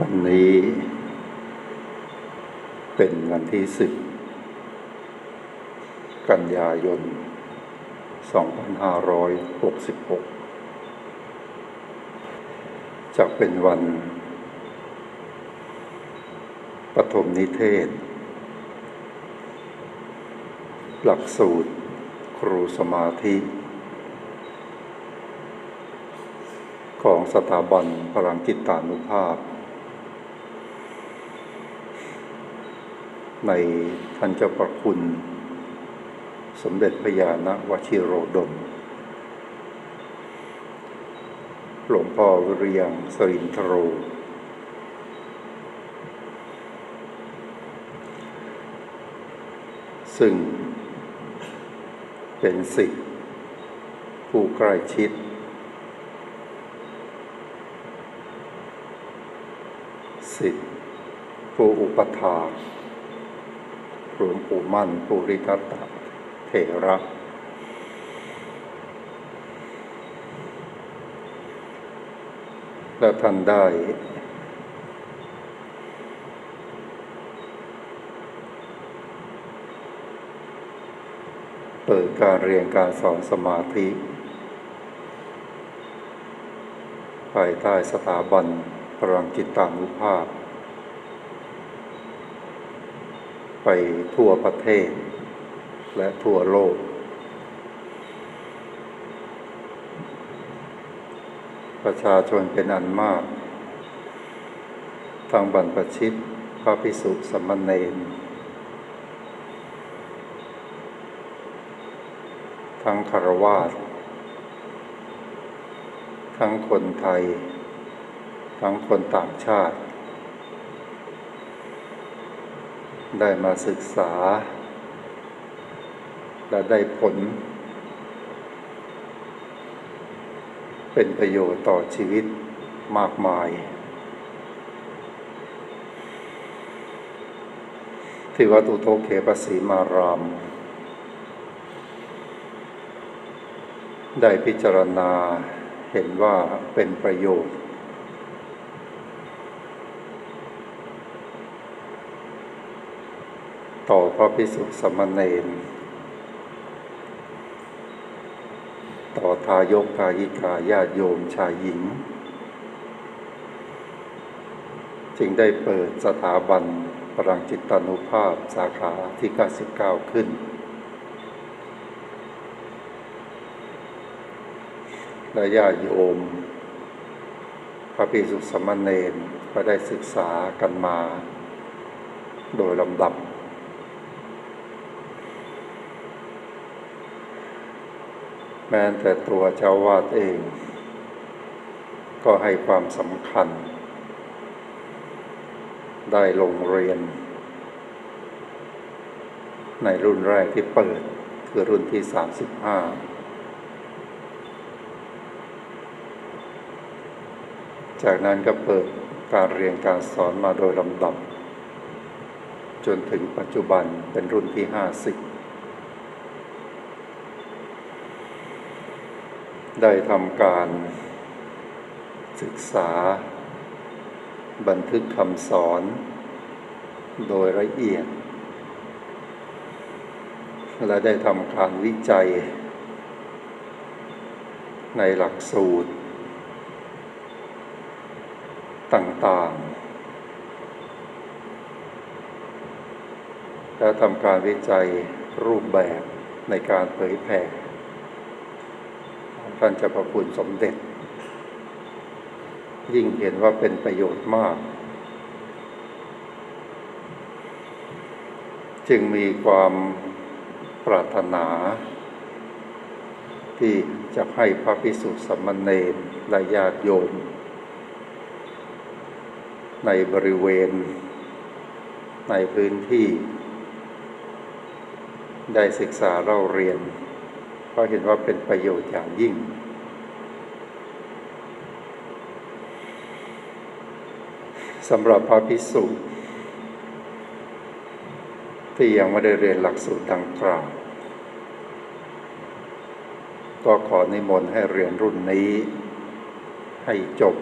วันนี้ เป็นวันที่สิบกันยายน 2566จะเป็นวัน ปฐมนิเทศ หลักสูตรครูสมาธิ ของสถาบันพลังจิตตานุภาพ ในท่านเจ้าประคุณ สมเด็จพระยาณวชิโรดม หลวงพ่อวิริยังสรินทโร ซึ่งเป็นสิทธิผู้ใกล้ชิดสิทธิผู้อุปถาก หลวงปู่มั่นปุริทัตตะเถระ และท่านได้ เปิดการเรียนการสอนสมาธิ ภายใต้สถาบันพลังจิตตานุภาพ ไปทั่วประเทศ และทั่วโลก ประชาชนเป็นอันมาก ทางบรรพชิตพระพิสุสมณเณรทั้งคารวาสทั้งคนไทย ทั้งคนต่างชาติ ได้มาศึกษา และได้ผล เป็นประโยชน์ต่อชีวิตมากมาย ที่วัดอุโทเขปสีมาราม ได้พิจารณาเห็นว่าเป็นประโยชน์ ต่อพระพิสุสมณเณรต่อทายกทายิกาญาติโยมชายหญิง จึงได้เปิดสถาบันพลังจิตานุภาพสาขาที่ 99 ขึ้น และญาติโยม พระภิกษุสามเณรก็ได้ศึกษากันมา โดยลำดับ แม้แต่ตัวเจ้าวาดเอง ก็ให้ความสำคัญ ได้ลงเรียน ในรุ่นแรกที่เปิด คือรุ่นที่ 35 จากนั้นก็เปิดการเรียนการสอนมาโดยลำดับ จนถึงปัจจุบันเป็นรุ่นที่ 50 ได้ทำการศึกษา บันทึกคำสอน โดยละเอียด และได้ทำการวิจัย ในหลักสูตร ต่างๆ และทำการวิจัยรูปแบบในการเผยแผ่ ท่านเจ้าพระคุณสมเด็จ ยิ่งเห็นว่าเป็นประโยชน์มาก จึงมีความปรารถนา ที่จะให้พระพิสุสามเณรและญาติโยม ในบริเวณ ในพื้นที่ ได้ศึกษาเล่าเรียน เพราะเห็นว่าเป็นประโยชน์อย่างยิ่ง สำหรับพระพิสุที่ยังไม่ได้เรียนหลักสูตรดังกล่าว ก็ขอนิมนต์ให้เรียนรุ่นนี้ให้จบ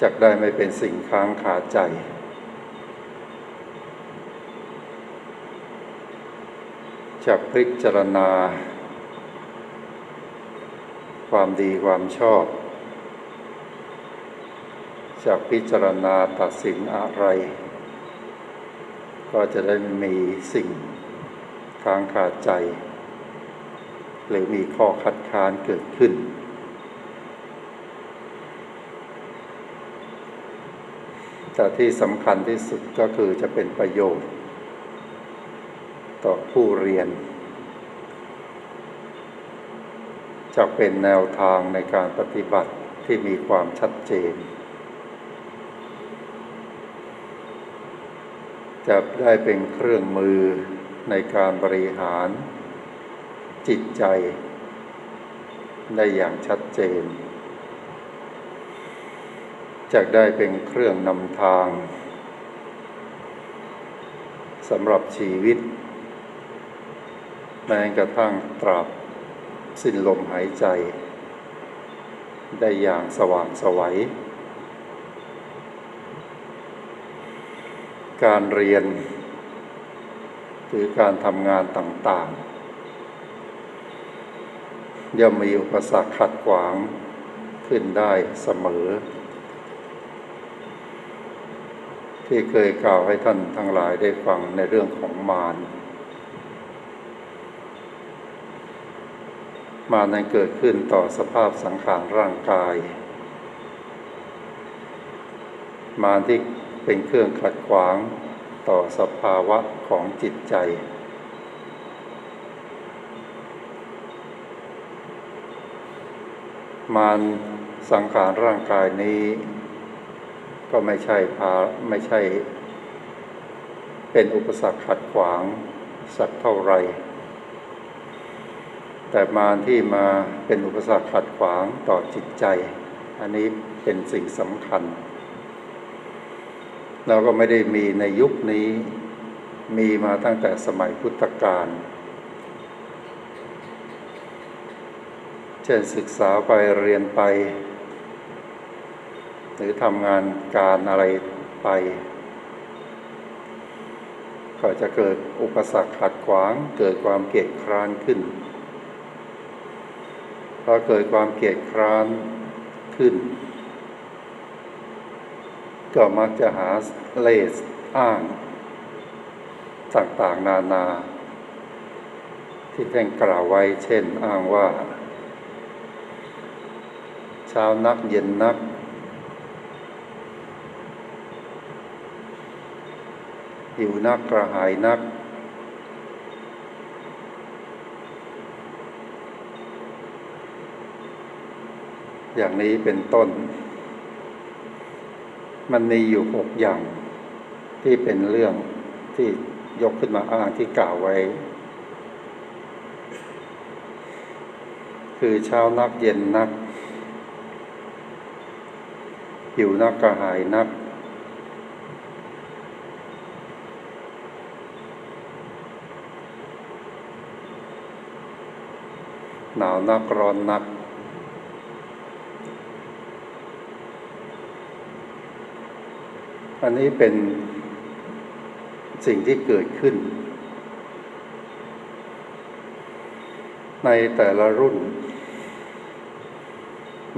จักได้ไม่เป็นสิ่งค้างขาใจ จากพิจารณา ความดีความชอบจากพิจารณาตัดสินอะไร ก็จะได้ม่มีสิ่งค้างคาใจ หรือมีข้อคัดค้านเกิดขึ้นแต่ที่สำคัญที่สุดก็คือจะเป็นประโยชน์ ต่อผู้เรียน จะเป็นแนวทางในการปฏิบัติที่มีความชัดเจน จะได้เป็นเครื่องมือในการบริหารจิตใจ ได้อย่างชัดเจน จะได้เป็นเครื่องนำทางสำหรับชีวิต แม้กระทั่งตราบสิ้นลมหายใจ ได้อย่างสว่างไสวัย การเรียน หรือการทำงานต่างๆ ย่อมมีอุปสรรคขัดขวางขึ้นได้เสมอ ที่เคยกล่าวให้ท่านทั้งหลายได้ฟังในเรื่องของมาร มานั้นเกิดขึ้นต่อสภาพสังขารร่างกาย มารที่เป็นเครื่องขัดขวางต่อสภาวะของจิตใจ มารสังขารร่างกายนี้ ก็ไม่ใช่พาไม่ใช่ เป็นอุปสรรคขัดขวางสักเท่าไหร่ แต่มารที่มาเป็นอุปสรรคขัดขวางต่อจิตใจ อันนี้เป็นสิ่งสำคัญ เราก็ไม่ได้มีในยุคนี้มีมาตั้งแต่สมัยพุทธกาลเช่นศึกษาไปเรียนไป หรือทำงานการอะไรไป ก็จะเกิดอุปสรรคขัดขวางเกิดความเกลียดคร้านขึ้น อเกิดความเกลียดคร้านขึ้น ก็มักจะหาเลสอ้างต่างๆนานา ที่ท่านกล่าวไว้เช่นอ้างว่า เช้านักเย็นนัก หิวนักกระหายนัก อย่างนี้เป็นต้น มันมีอยู่หกอย่างที่เป็นเรื่องที่ยกขึ้นมาอ้างที่กล่าวไว้ คือเช้านักเย็นนัก หิวนักกระหายนัก หนาวนักร้อนนัก อันนี้เป็นสิ่งที่เกิดขึ้น ในแต่ละรุ่น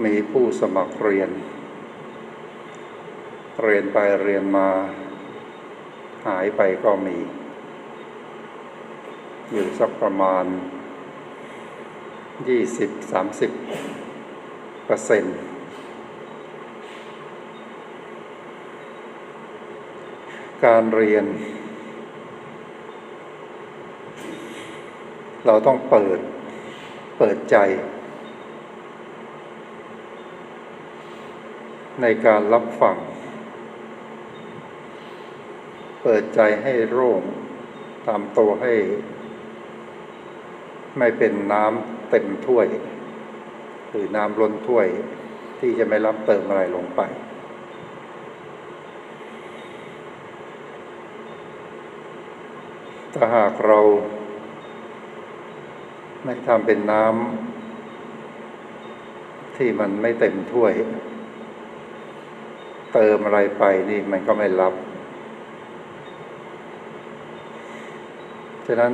มีผู้สมัครเรียน เรียนไปเรียนมา หายไปก็มี อยู่สักประมาณยี่สิบสามสิบเปอร์เซ็นต์ การเรียน เราต้องเปิด เปิดใจ ในการรับฟัง เปิดใจให้โร่งตามตัวให้ ไม่เป็นน้ำเต็มถ้วย หรือน้ำล้นถ้วยที่จะไม่รับเติมอะไรลงไป ถ้าหากเรา ไม่ทำเป็นน้ำที่มันไม่เต็มถ้วย เติมอะไรไปนี่มันก็ไม่รับ ฉะนั้น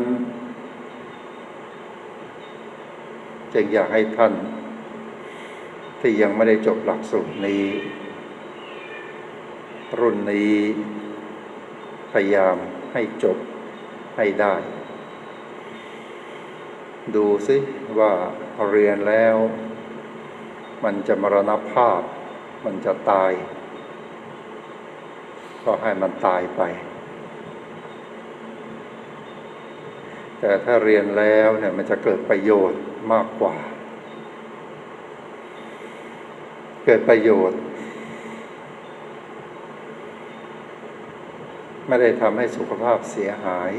จึงอยากให้ท่าน ที่ยังไม่ได้จบหลักสูตรนี้ รุ่นนี้พยายามให้จบ ให้ได้ ดูซิว่าเรียนแล้ว มันจะมรณภาพ มันจะตาย ก็ให้มันตายไป แต่ถ้าเรียนแล้วเนี่ยมันจะเกิดประโยชน์มากกว่า เกิดประโยชน์ไม่ได้ทำให้สุขภาพเสียหาย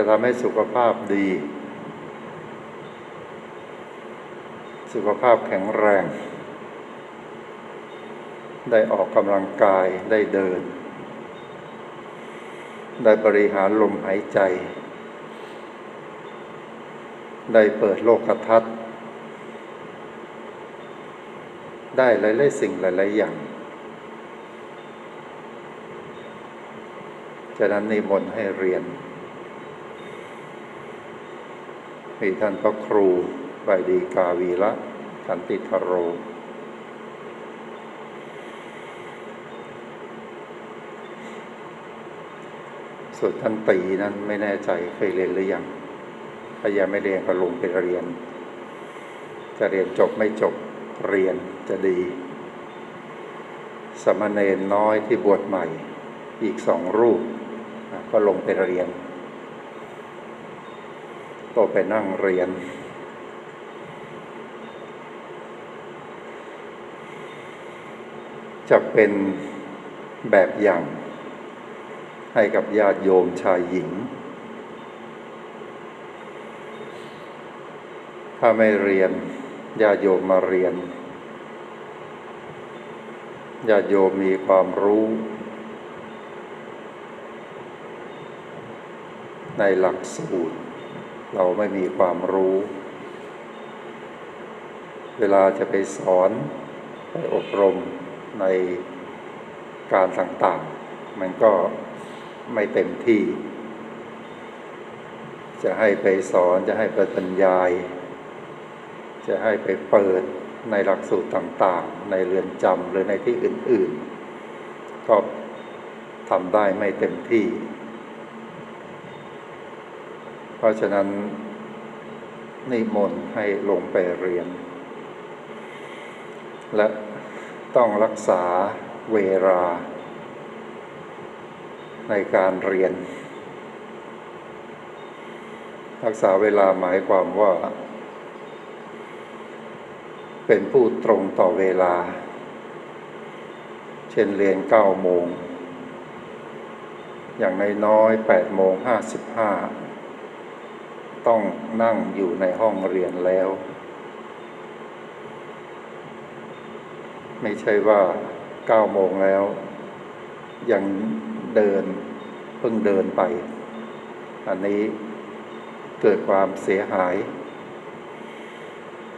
จะทำให้สุขภาพดี สุขภาพแข็งแรง ได้ออกกำลังกายได้เดิน ได้บริหารลมหายใจ ได้เปิดโลกทัศน์ได้หลายๆสิ่งหลาย ๆ อย่างฉะนั้นนิมนต์ให้เรียน มีท่านพระครูใบดีกาวีละขันติทโร ส่วนท่านตีนั้นไม่แน่ใจเคยเรียนหรือยังถ้ายังไม่เรียนก็ลงไปเรียน จะเรียนจบไม่จบเรียนจะดี สมณเณรน้อยที่บวชใหม่ อีกสองรูป ก็ลงไปเรียน ก็ไปนั่งเรียน จะเป็นแบบอย่าง ให้กับญาติโยมชายหญิง ถ้าไม่เรียนญาติโยมมาเรียนญาติโยมมีความรู้ ในหลักสูตร เราไม่มีความรู้ เวลาจะไปสอนไปอบรมในการต่างๆ มันก็ไม่เต็มที่ จะให้ไปสอนจะให้ไปบรรยาย จะให้ไปเปิดในหลักสูตรต่างๆ ในเรือนจำหรือในที่อื่นๆ ก็ทำได้ไม่เต็มที่ เพราะฉะนั้นนิมนต์ให้ลงไปเรียน และต้องรักษาเวลา ในการเรียน รักษาเวลาหมายความว่า เป็นผู้ตรงต่อเวลา เช่นเรียนเก้าโมง อย่างน้อยๆแปดโมงห้าสิบห้า ต้องนั่งอยู่ในห้องเรียนแล้ว ไม่ใช่ว่าเก้าโมงแล้ว ยังเดินเพิ่งเดินไป อันนี้เกิดความเสียหาย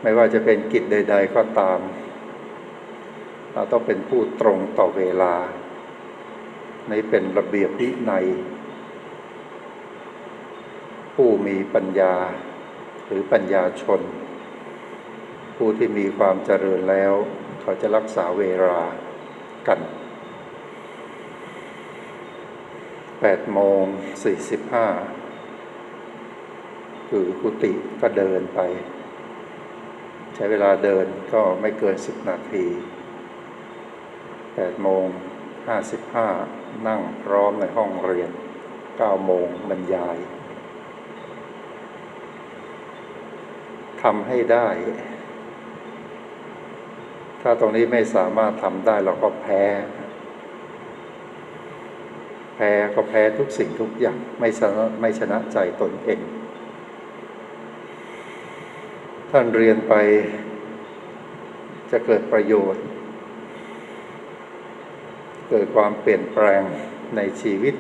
ไม่ว่าจะเป็นกิจใด ๆ ก็ตาม เราต้องเป็นผู้ตรงต่อเวลา ในเป็นระเบียบวินัย ผู้มีปัญญาหรือปัญญาชน ผู้ที่มีความเจริญแล้ว เขาจะรักษาเวลากัน8โมง45คือกุฏิก็เดินไป ใช้เวลาเดินก็ไม่เกิน 10 นาที8โมง55 นั่งพร้อมในห้องเรียน9โมงบรรยาย ทำให้ได้ ถ้าตรงนี้ไม่สามารถทำได้เราก็แพ้ แพ้ก็แพ้ทุกสิ่งทุกอย่าง ไม่ชนะไม่ชนะใจตนเอง ท่านเรียนไปจะเกิดประโยชน์ เกิดความเปลี่ยนแปลงในชีวิต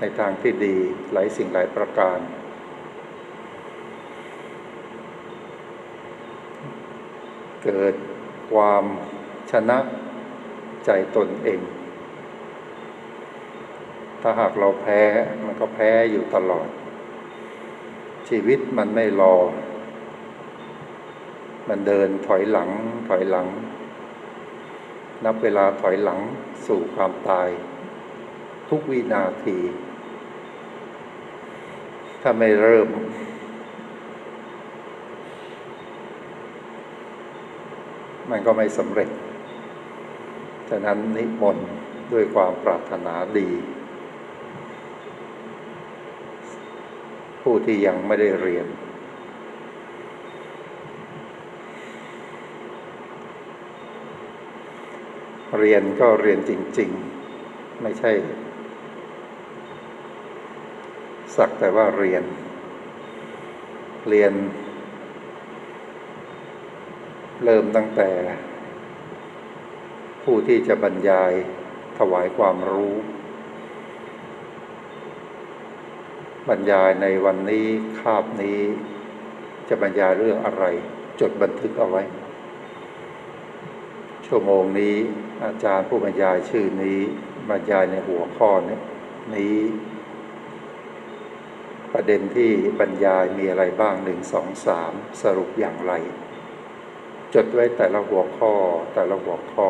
ในทางที่ดีหลายสิ่งหลายประการ เกิดความชนะใจตนเอง ถ้าหากเราแพ้มันก็แพ้อยู่ตลอด ชีวิตมันไม่รอ มันเดินถอยหลังถอยหลัง นับเวลาถอยหลังสู่ความตาย ทุกวินาที ถ้าไม่เริ่ม มันก็ไม่สำเร็จ ฉะนั้นนิมนต์ด้วยความปรารถนาดี ผู้ที่ยังไม่ได้เรียน เรียนก็เรียนจริง ๆ ไม่ใช่ สักแต่ว่าเรียน เรียน เริ่มตั้งแต่ ผู้ที่จะบรรยายถวายความรู้ บรรยายในวันนี้คาบนี้จะบรรยายเรื่องอะไร จดบันทึกเอาไว้ ชั่วโมงนี้อาจารย์ผู้บรรยายชื่อนี้บรรยายในหัวข้อนี้นี้ ประเด็นที่บรรยายมีอะไรบ้างหนึ่งสองสามสรุปอย่างไร จดไว้แต่ละหัวข้อแต่ละหัวข้อ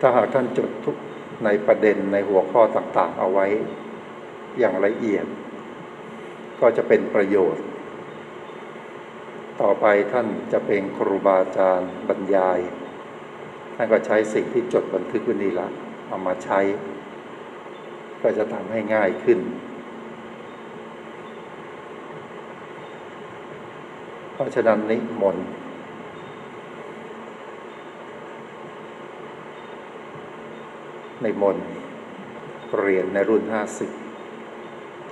ถ้าหากท่านจดทุกในประเด็นในหัวข้อต่างๆ เอาไว้อย่างละเอียด ก็จะเป็นประโยชน์ ต่อไปท่านจะเป็นครูบาอาจารย์บรรยาย ท่านก็ใช้สิ่งที่จดบันทึกไว้นี่ละเอามาใช้ ก็จะทำให้ง่ายขึ้น เพ ราะฉะนั้นนิมนต์ในมนต์เรียนในรุ่นห้าสิบ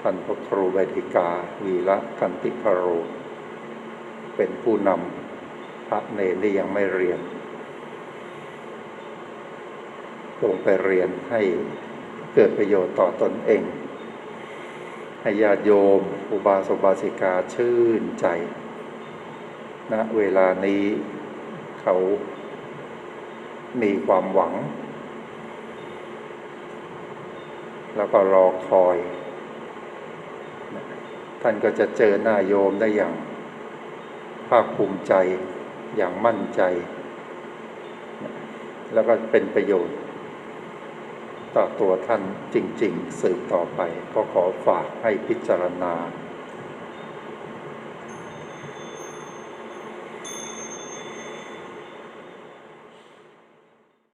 ท่านพระครูใบดิกา วีระกันติพโร เป็นผู้นำพระเนรที่ยังไม่เรียน ลงไปเรียนให้เกิดประโยชน์ต่อตนเอง ให้ญาติโยม อุบาสกบาสิกาชื่นใจ ณเวลานี้เขามีความหวัง แล้วก็รอคอย ท่านก็จะเจอหน้าโยมได้อย่าง ภาคภูมิใจอย่างมั่นใจ แล้วก็เป็นประโยชน์ ต่อตัวท่านจริง ๆ สืบต่อไป ก็ขอฝากให้พิจารณา